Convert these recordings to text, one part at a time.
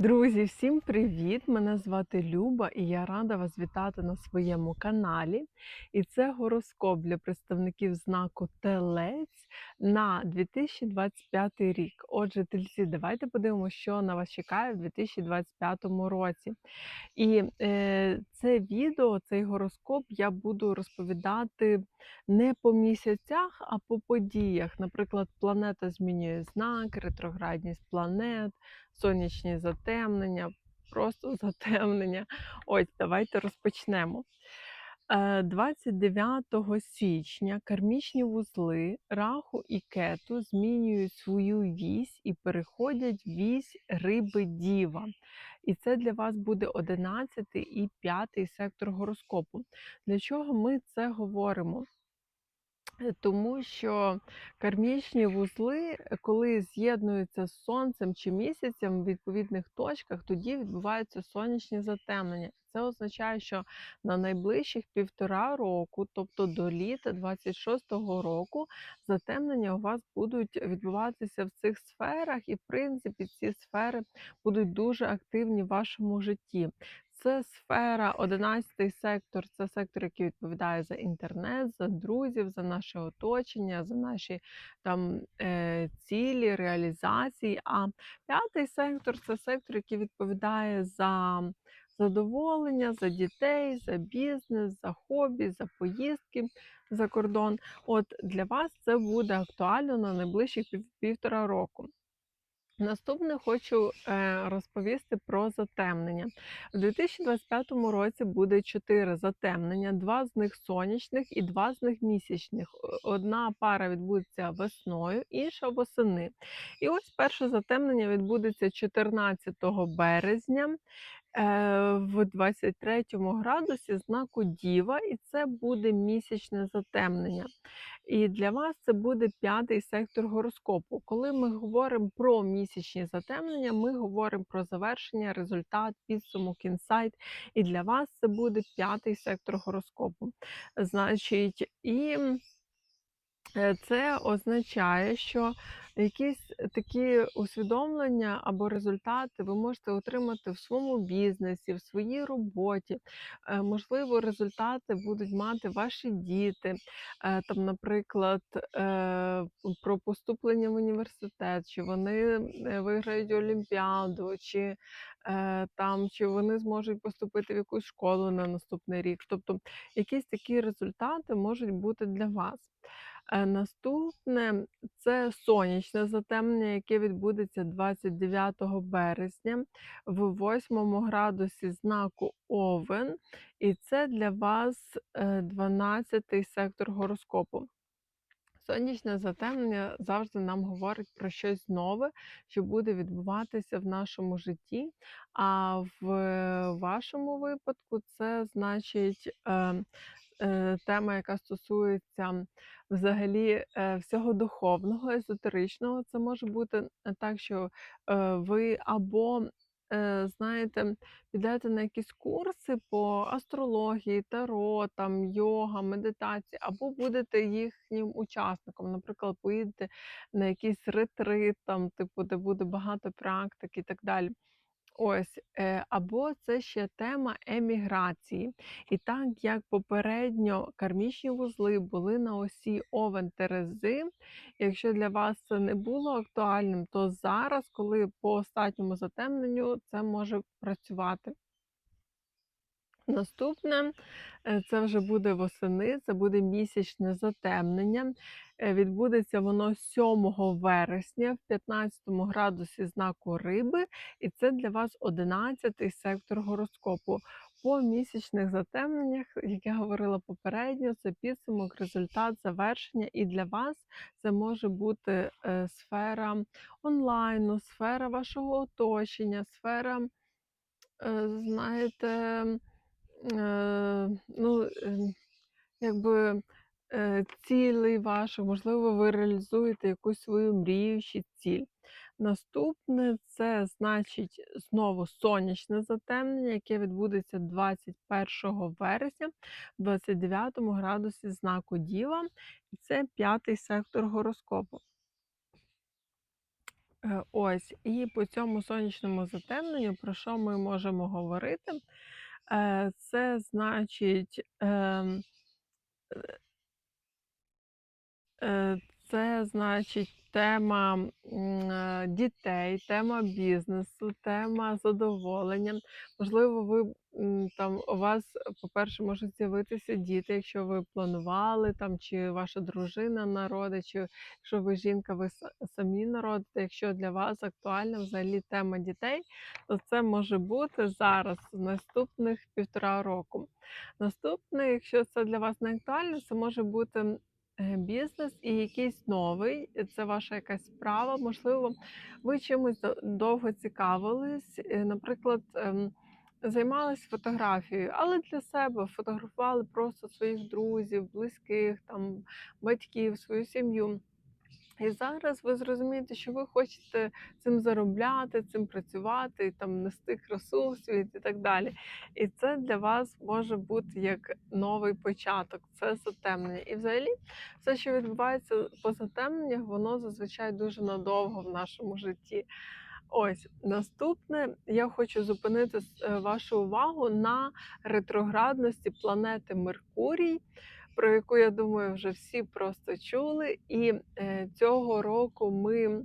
Друзі, всім привіт! Мене звати Люба і я рада вас вітати на своєму каналі. І це гороскоп для представників знаку Телець на 2025 рік. Отже, тельці, давайте подивимося, що на вас чекає в 2025 році. І е, це відео, цей гороскоп я буду розповідати не по місяцях, а по подіях. Наприклад, планета змінює знак, ретроградність планет сонячні затемнення, просто затемнення. Ось, давайте розпочнемо. Е, 29 січня кармічні вузли Раху і Кету змінюють свою вісь і переходять вісь риби Діва. І це для вас буде 11 і 5 сектор гороскопу. Для чого ми це говоримо? Тому що кармічні вузли, е, коли з'єднуються з сонцем чи місяцем в відповідних точках, тоді відбуваються сонячні затемнення. Це означає, що на найближчих півтора року, тобто до літа 26-го року, затемнення у вас будуть відбуватися в цих сферах, і в принципі ці сфери будуть дуже активні в вашому житті. Це сфера, 11 сектор, це сектор, який відповідає за інтернет, за друзів, за наше оточення, за наші там е, цілі, реалізації. А п'ятий сектор це сектор, який відповідає за задоволення, за дітей, за бізнес, за хобі, за поїздки за кордон. От для вас це буде актуально на найближчих пів- півтора року. Наступне хочу е, розповісти про затемнення. У 2025 році буде чотири затемнення, два з них сонячних і два з них місячних. Одна пара відбудеться весною, інша восени. І ось перше затемнення відбудеться 14 березня в 23 градусі знаку Діва, і це буде місячне затемнення. І для вас це буде п'ятий сектор гороскопу. Коли ми говоримо про місячні затемнення, ми говоримо про завершення, результат, підсумок, інсайт. І для вас це буде п'ятий сектор гороскопу. Значить, і Е, Це означає, що якісь такі усвідомлення або результати ви можете отримати в своєму бізнесі, в своїй роботі. Е, Можливо, результати будуть мати ваші діти. Е, Там, наприклад, е, про поступлення в університет, чи вони е, виграють Олімпіаду, чи е, там, чи вони зможуть поступити в якусь школу на наступний рік. Тобто якісь такі результати можуть бути для вас. Е, Наступне це сонячне затемнення, яке відбудеться 29 березня в 8 градусі знаку Овен, і це для вас 12 сектор гороскопу. Сонячне затемнення завжди нам говорить про щось нове, що буде відбуватися в нашому житті. А в вашому випадку це значить е, е, тема, яка стосується взагалі е, всього духовного, езотеричного. Це може бути е, так, що е, ви або е, знаєте, підете на якісь курси по астрології, таро, там, йога, медитації, або будете їхнім учасником. Наприклад, поїдете на якийсь ретрит, там, типу, де буде багато практик і так далі. Ось, е, або це ще тема еміграції. І так як попередньо кармічні вузли були на осі Овен Терези, якщо для вас це не було актуальним, то зараз, коли по останньому затемненню, це може працювати. Наступне це вже буде восени, це буде місячне затемнення. Е, Відбудеться воно 7 вересня в 15 градусі знаку риби, і це для вас 11 сектор гороскопу. По місячних затемненнях, як я говорила попередньо, це підсумок, результат, завершення. І для вас це може бути е, сфера онлайну, сфера вашого оточення, сфера, е, знаєте, ну, е, якби е, цілей ваших, можливо, ви реалізуєте якусь свою мрію чи ціль. Наступне це значить знову сонячне затемнення, яке відбудеться 21 вересня в 29 градусі знаку Діва, і це п'ятий сектор гороскопу. Е, ось, і по цьому сонячному затемненню, про що ми можемо говорити? Е, це значить, ем, Е, це значить тема, е, дітей, тема бізнесу, тема задоволення. Можливо, ви, там у вас, по-перше, можуть з'явитися діти, якщо ви планували там, чи ваша дружина народить, чи якщо ви жінка, ви самі народите. Якщо для вас актуальна взагалі тема дітей, то це може бути зараз, наступних півтора року. Наступне, якщо це для вас не актуально, це може бути бізнес і якийсь новий, е, це ваша якась справа. Можливо, ви чимось до- довго цікавились, е, наприклад, ем, займались фотографією, але для себе фотографували просто своїх друзів, близьких, там, батьків, свою сім'ю. І зараз ви зрозумієте, що ви хочете цим заробляти, цим працювати, там нести красу в світ і так далі. І це для вас може бути як новий початок, це затемнення. І взагалі, все, що відбувається по затемненнях, воно зазвичай дуже надовго в нашому житті. Ось наступне я хочу зупинити е, вашу увагу на ретроградності планети Меркурій, про яку я думаю, вже всі просто чули. І е, цього року ми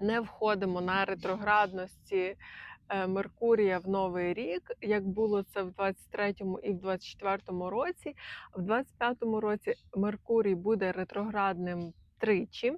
не входимо на ретроградності е, Меркурія в Новий рік, як було це в 23-му і в 24-му році. В 25-му році Меркурій буде ретроградним тричі,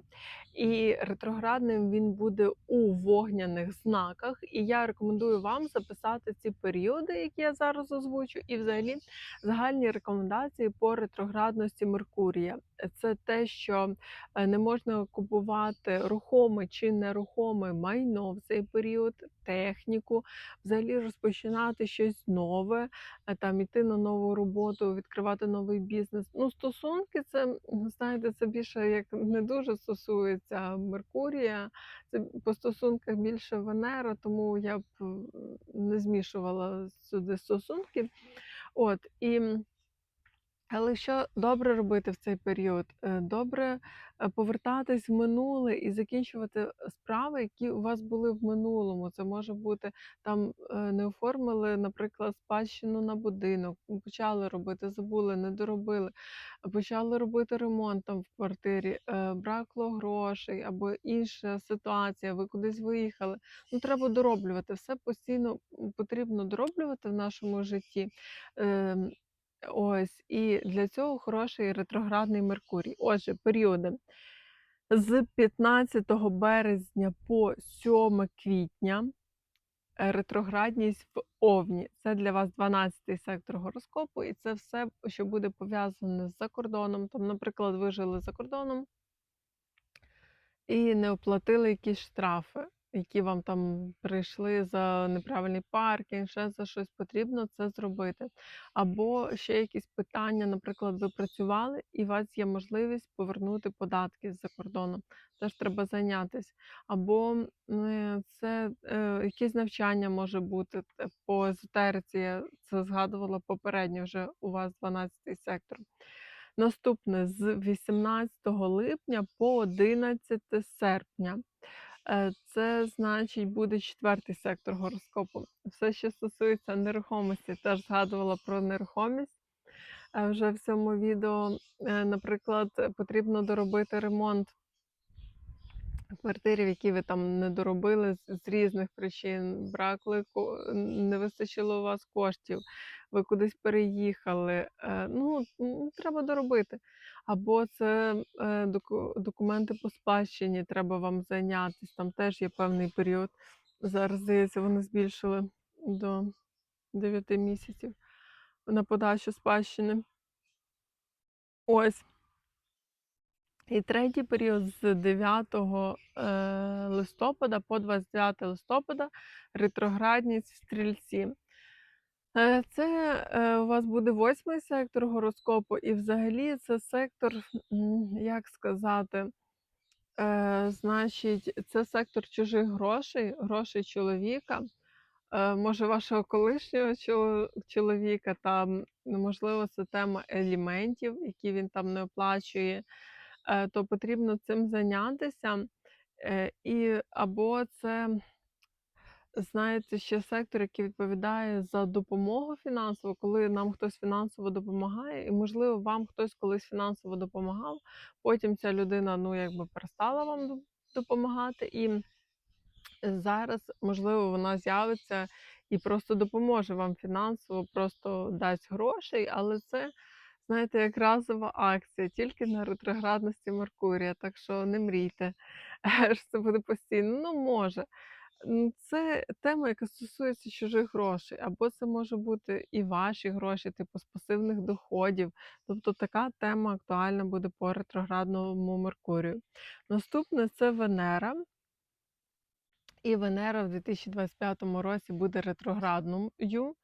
і ретроградним він буде у вогняних знаках. І я рекомендую вам записати ці періоди, які я зараз озвучу, і взагалі загальні рекомендації по ретроградності Меркурія. Це те, що е, не можна купувати рухоме чи нерухоме майно в цей період, техніку, взагалі розпочинати щось нове, е, там іти на нову роботу, відкривати новий бізнес. Ну, стосунки, це знаєте, це більше як не дуже стосується Меркурія. Це по стосунках більше Венера, тому я б не змішувала сюди стосунки. От і. Але що добре робити в цей період? Е, Добре е, повертатись в минуле і закінчувати справи, які у вас були в минулому. Це може бути там е, не оформили, наприклад, спадщину на будинок, почали робити, забули, не доробили, почали робити ремонт там в квартирі, бракло грошей або інша ситуація, ви кудись виїхали. Ну, треба дороблювати. Все постійно потрібно дороблювати в нашому житті. Ось, і для цього хороший ретроградний Меркурій. Отже, періоди з 15 березня по 7 квітня е, ретроградність в Овні. Це для вас 12-й сектор гороскопу, і це все, що буде пов'язане з закордоном. Там, наприклад, ви жили за кордоном, і не оплатили якісь штрафи, які вам там прийшли за неправильний паркінг, ще за щось потрібно це зробити. Або ще якісь питання, наприклад, ви працювали, і у вас є можливість повернути податки з-за кордону. Теж треба зайнятися. Або е, це е, якесь навчання може бути е, по езотериці. Я це згадувала попередньо вже у вас 12 сектор. Наступне з 18 липня по 11 серпня. Е, Це значить буде четвертий сектор гороскопу. Все, що стосується нерухомості, теж згадувала про нерухомість. Е, Вже в цьому відео, е, наприклад, потрібно доробити ремонт квартирі, в якій ви там не доробили з, різних причин, бракли, ко- не вистачило у вас коштів, ви кудись переїхали. е, Ну, треба доробити. Або це е, документи по спадщині, треба вам зайнятися. Там теж є певний період. Зараз, здається, вони збільшили до 9 місяців на подачу спадщини. Ось. І третій період з 9 е, листопада по 29 листопада ретроградність в стрільці. Е, Це е, у вас буде восьмий сектор гороскопу, і взагалі це сектор, як сказати, значить, це сектор чужих грошей, грошей чоловіка, може, вашого колишнього чоловіка, там, можливо, це тема елементів, які він там не оплачує, то потрібно цим зайнятися. Е, і або це, знаєте, ще сектор, який відповідає за допомогу фінансову, коли нам хтось фінансово допомагає, і, можливо, вам хтось колись фінансово допомагав, потім ця людина, ну, якби перестала вам допомагати, і зараз, можливо, вона з'явиться і просто допоможе вам фінансово, просто дасть грошей, але це, знаєте, як разова акція, тільки на ретроградності Меркурія, так що не мрійте, що це буде постійно. Ну, може. Це тема, яка стосується чужих грошей, або це може бути і ваші гроші, типу з пасивних доходів. Тобто така тема актуальна буде по ретроградному Меркурію. Наступне це Венера. І Венера в 2025 році буде ретроградною.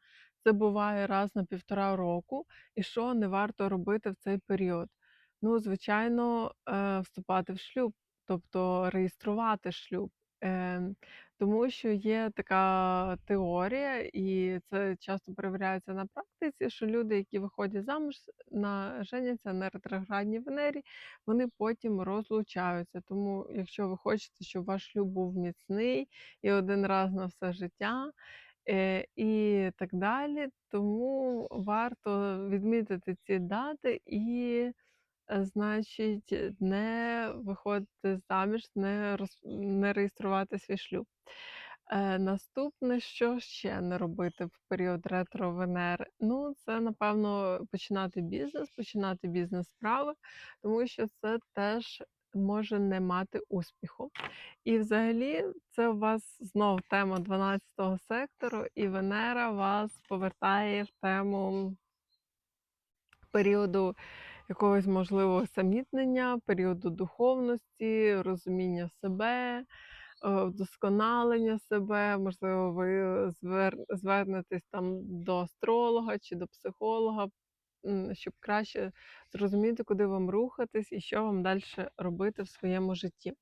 Це буває раз на півтора року. І що не варто робити в цей період? Ну, звичайно, е, вступати в шлюб, тобто реєструвати шлюб. Ем, Тому що є така теорія, і це часто перевіряється на практиці, що люди, які виходять замуж, на женяться на ретроградній Венері, вони потім розлучаються. Тому, якщо ви хочете, щоб ваш шлюб був міцний і один раз на все життя, і так далі, тому варто відмітити ці дати і, е, значить, не виходити заміж, не роз не реєструвати свій шлюб. Е, наступне, що ще не робити в період ретро Венери? Ну, це, напевно, починати бізнес, починати бізнес-справи, тому що це теж може не мати успіху. І взагалі, це у вас знов тема 12 го сектору, і Венера вас повертає в тему періоду якогось можливого самітнення, періоду духовності, розуміння себе, е, вдосконалення себе. Можливо, ви звернетесь там до астролога чи до психолога, щоб краще зрозуміти, куди вам рухатись і що вам далі робити в своєму житті.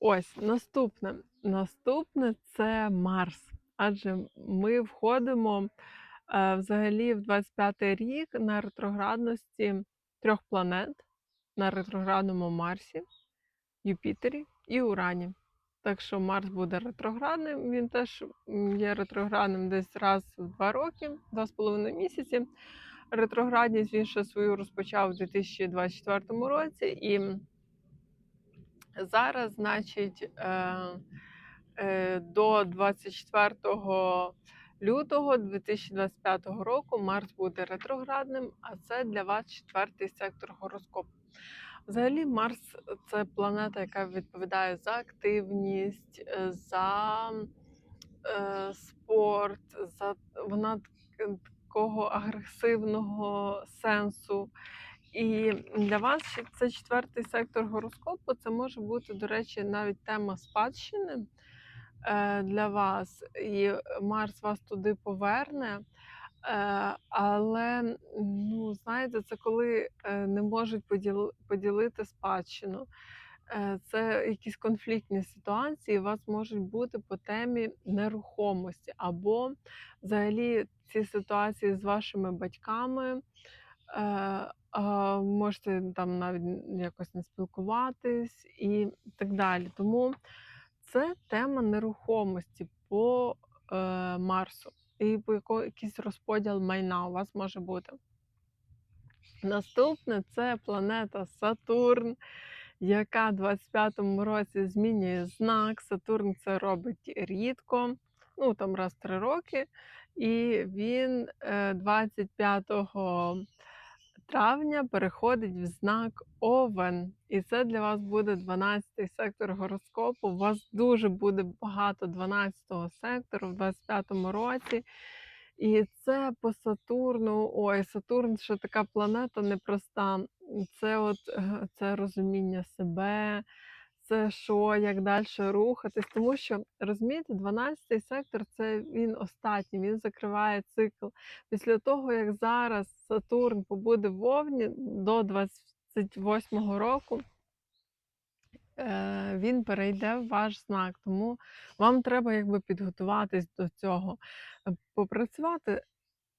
Ось наступне. Наступне це Марс. Адже ми входимо е, взагалі в 25-й рік на ретроградності трьох планет на ретроградному Марсі, Юпітері і Урані. Так що Марс буде ретроградним, він теж є ретроградним десь раз в два роки, два з половиною місяці. Ретроградність він ще свою розпочав у 2024 році, і зараз, значить, е, е, до 24 лютого 2025 року Марс буде ретроградним, а це для вас четвертий сектор гороскопу. Взагалі, Марс це планета, яка відповідає за активність, за е, спорт, за вона такого агресивного сенсу. І для вас це четвертий сектор гороскопу. Це може бути, до речі, навіть тема спадщини е, для вас, і Марс вас туди поверне. Е, але ну, знаєте, це коли е, не можуть поділити спадщину. Е, Це якісь конфліктні ситуації, у вас можуть бути по темі нерухомості, або взагалі ці ситуації з вашими батьками. Е, можете там навіть якось не спілкуватись і так далі. Тому це тема нерухомості по е, Марсу. І по якийсь розподіл майна у вас може бути. Наступне це планета Сатурн, яка в 25-му році змінює знак. Сатурн це робить рідко, ну там раз три роки. І він е, 25 травня переходить в знак Овен. І це для вас буде 12-й сектор гороскопу. У вас дуже буде багато 12-го сектору в 25-му році. І це по Сатурну. Ой, Сатурн ще така планета непроста. Це от е, це розуміння себе, це що, як далі рухатись. Тому що розумієте, 12-й сектор це він останній, він закриває цикл. Після того, як зараз Сатурн побуде в Вовні до 28-го року. е, Він перейде в ваш знак, тому вам треба якби підготуватись до цього, е, попрацювати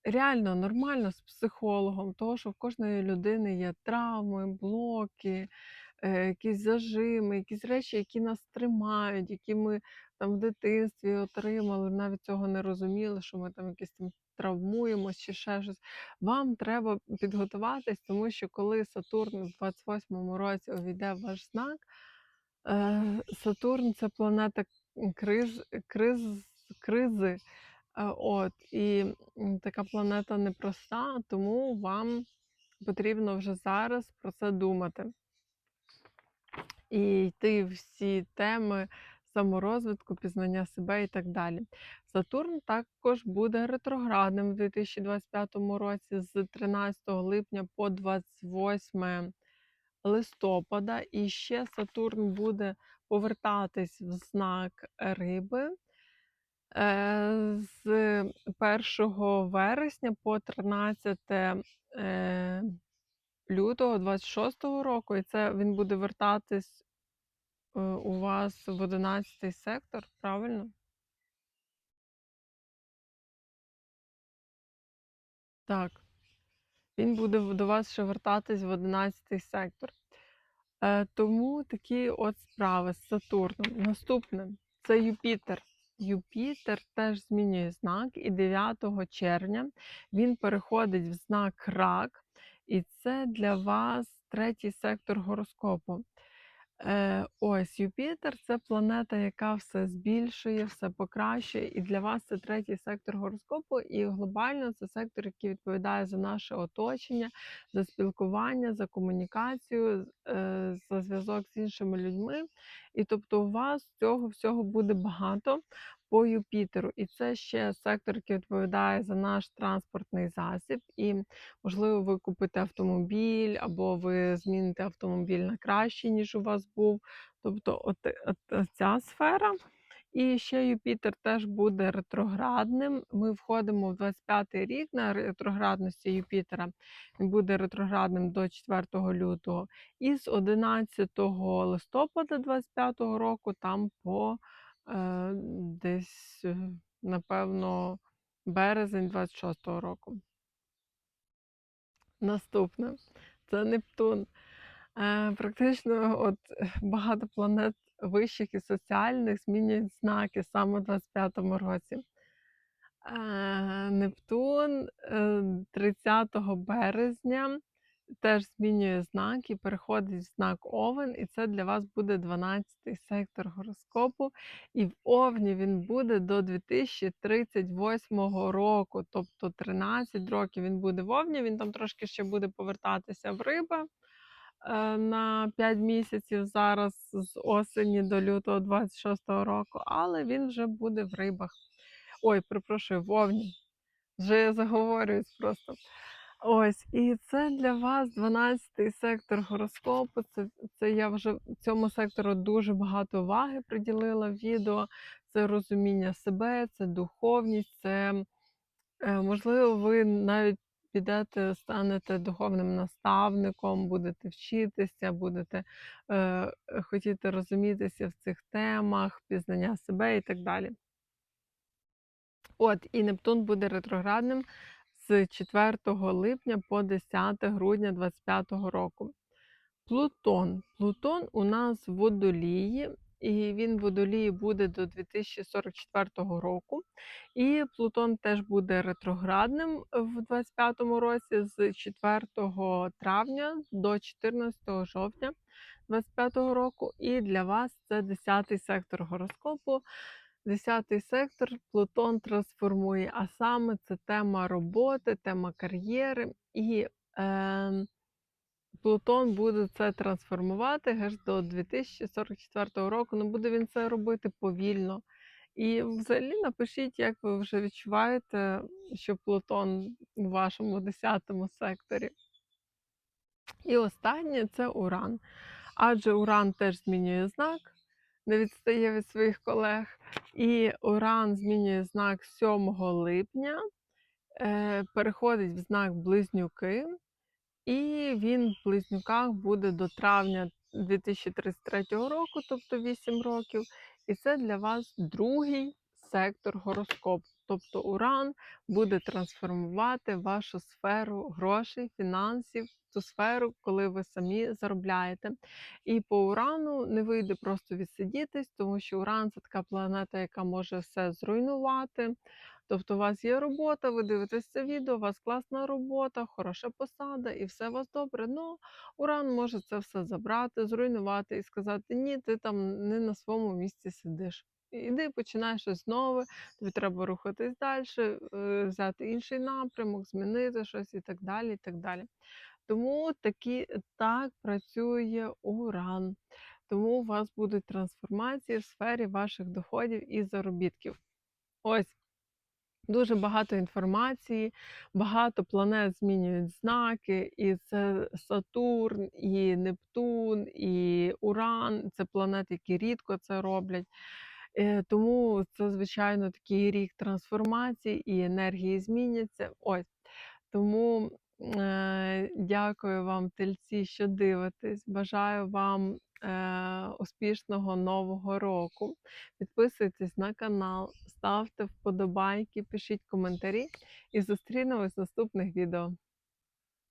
реально нормально з психологом, того, що в кожної людини є травми, блоки, е, якісь зажими, якісь речі, які нас тримають, які ми там в дитинстві отримали, навіть цього не розуміли, що ми там якісь там травмуємось чи ще щось. Вам треба підготуватись, тому що коли Сатурн в 28-му році увійде в ваш знак, е, Сатурн це планета криз, криз, кризи. Е, От, і така планета непроста, тому вам потрібно вже зараз про це думати і йти всі теми саморозвитку, пізнання себе і так далі. Сатурн також буде ретроградним в 2025 році з 13 липня по 28 листопада. І ще Сатурн буде повертатись в знак риби. Е, З 1 вересня по 13 е, лютого 26-го року, і це він буде вертатись е, у вас в 11 сектор, правильно? Так. Він буде до вас ще вертатись в 11 сектор. Тому такі от справи з Сатурном. Наступне це Юпітер. Юпітер теж змінює знак, і 9 червня він переходить в знак Рак, і це для вас третій сектор гороскопу. Е, ось Юпітер це планета, яка все збільшує, все покращує. І для вас це третій сектор гороскопу. І глобально це сектор, який відповідає за наше оточення, за спілкування, за комунікацію, е, за зв'язок з іншими людьми. І тобто, у вас цього всього буде багато по Юпітеру. І це ще сектор, який відповідає за наш транспортний засіб. І Можливо, ви купите автомобіль, або ви зміните автомобіль на кращий, ніж у вас був. Тобто, от, от, от ця сфера. І ще Юпітер теж буде ретроградним. Ми входимо в 25-й рік на ретроградності Юпітера. Він буде ретроградним до 4 лютого. І з 11 листопада 25-го року, там по десь, е, напевно, березень 26-го року. Наступне це Нептун. Е, Практично от е, багато планет вищих і соціальних змінюють знаки саме у 25-му році. Е, Нептун е, 30 березня теж змінює знак і переходить в знак Овен, і це для вас буде 12-й сектор гороскопу. І в Овні він буде до 2038 року, тобто 13 років він буде в Овні, він там трошки ще буде повертатися в риба е, на 5 місяців зараз з осені до лютого 26-го року, але він вже буде в рибах. Ой, перепрошую, в Овні. Вже я заговорююсь просто. Ось, і це для вас 12-й сектор гороскопу. Це, це я вже цьому сектору дуже багато уваги приділила в відео. Це розуміння себе, це духовність, це е, можливо, ви навіть підете, станете духовним наставником, будете вчитися, будете е, хотіти розумітися в цих темах, пізнання себе і так далі. От, і Нептун буде ретроградним з 4 липня по 10 грудня 2025 року. Плутон. Плутон у нас в водолії, і він в водолії буде до 2044 року. І Плутон теж буде ретроградним в 2025 році з 4 травня до 14 жовтня 2025 року. І для вас це 10 сектор гороскопу. Десятий сектор Плутон трансформує, а саме це тема роботи, тема кар'єри. І е, Плутон буде це трансформувати аж до 2044 року. Ну буде він це робити повільно. І взагалі напишіть, як ви вже відчуваєте, що Плутон у вашому 10 секторі. І останнє це Уран. Адже Уран теж змінює знак, не відстає від своїх колег. І Уран змінює знак 7 липня, е, переходить в знак Близнюки, і він в Близнюках буде до травня 2033 року, тобто 8 років. І це для вас другий сектор гороскопу. Тобто уран буде трансформувати вашу сферу грошей, фінансів, ту сферу, коли ви самі заробляєте. І по урану не вийде просто відсидітись, тому що уран це така планета, яка може все зруйнувати. Тобто, у вас є робота, ви дивитесь це відео, у вас класна робота, хороша посада, і все у вас добре. Ну, уран може це все забрати, зруйнувати і сказати: ні, ти там не на своєму місці сидиш. Іди, починай щось нове, тобі треба рухатись далі, взяти інший напрямок, змінити щось і так далі. і так далі. Тому такі, так працює уран. Тому у вас будуть трансформації в сфері ваших доходів і заробітків. Ось. Дуже багато інформації, багато планет змінюють знаки, і це Сатурн, і Нептун, і Уран. Це планети, які рідко це роблять. Е, Тому це, звичайно, такий рік трансформації і енергії зміняться. Ось. Тому е, дякую вам, тельці, що дивитесь. Бажаю вам е, успішного нового року. Підписуйтесь на канал, ставте вподобайки, пишіть коментарі і зустрінемось в наступних відео.